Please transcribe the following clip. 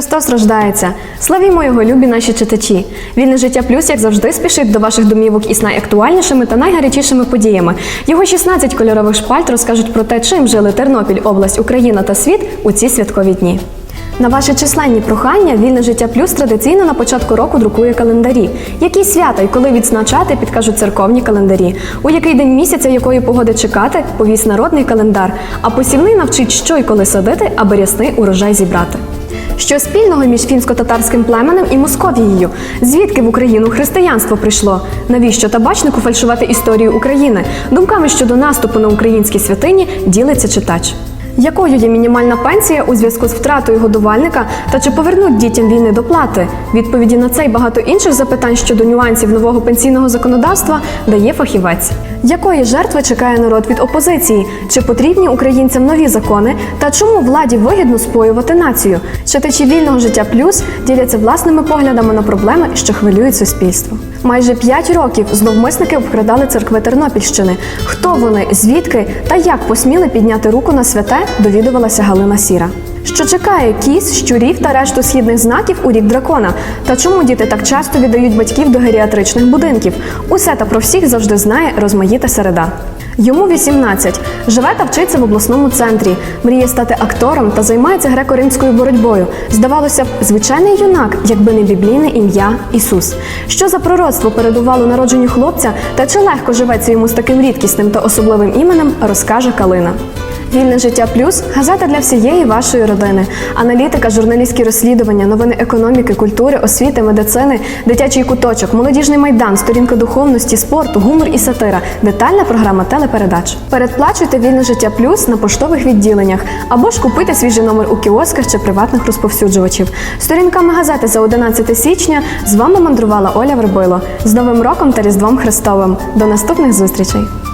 Христос рождається. Славімо його, любі наші читачі. Вільне життя плюс, як завжди, спішить до ваших домівок із найактуальнішими та найгарячішими подіями. Його 16 кольорових шпальт розкажуть про те, чим жили Тернопіль, область, Україна та світ у ці святкові дні. На ваші численні прохання Вільне життя плюс традиційно на початку року друкує календарі. Які свята і коли відзначати, підкажуть церковні календарі. У який день місяця якої погоди чекати, повість народний календар. А посівний навчить, що і коли садити, аби рясний урожай зібрати. Що спільного між фінсько-татарським племенем і Московією? Звідки в Україну християнство прийшло? Навіщо табачнику фальшувати історію України? Думками щодо наступу на українські святині ділиться читач. Якою є мінімальна пенсія у зв'язку з втратою годувальника та чи повернуть дітям війни доплати? Відповіді на це і багато інших запитань щодо нюансів нового пенсійного законодавства дає фахівець. Якої жертви чекає народ від опозиції? Чи потрібні українцям нові закони? Та чому владі вигідно споювати націю? Читачі вільного життя плюс діляться власними поглядами на проблеми, що хвилюють суспільство. Майже п'ять років зловмисники обкрадали церкви Тернопільщини. Хто вони, звідки та як посміли підняти руку на святе, довідувалася Галина Сіра. Що чекає кіз, щурів та решту східних знаків у рік дракона? Та чому діти так часто віддають батьків до геріатричних будинків? Усе та про всіх завжди знає розмаїта середа. Йому 18. Живе та вчиться в обласному центрі. Мріє стати актором та займається греко-римською боротьбою. Здавалося б, звичайний юнак, якби не біблійне ім'я Ісус. Що за пророцтво передувало народженню хлопця, та чи легко живеться йому з таким рідкісним та особливим іменем, розкаже Калина. Вільне життя плюс газета для всієї вашої родини. Аналітика, журналістські розслідування, новини економіки, культури, освіти, медицини, дитячий куточок, молодіжний майдан, сторінка духовності, спорту, гумор і сатира, детальна програма телепередач. Передплачуйте вільне життя плюс на поштових відділеннях або ж купуйте свіжий номер у кіосках чи приватних розповсюджувачів. Сторінками газети за 11 січня з вами мандрувала Оля Вербило. З Новим роком та Різдвом Христовим. До наступних зустрічей!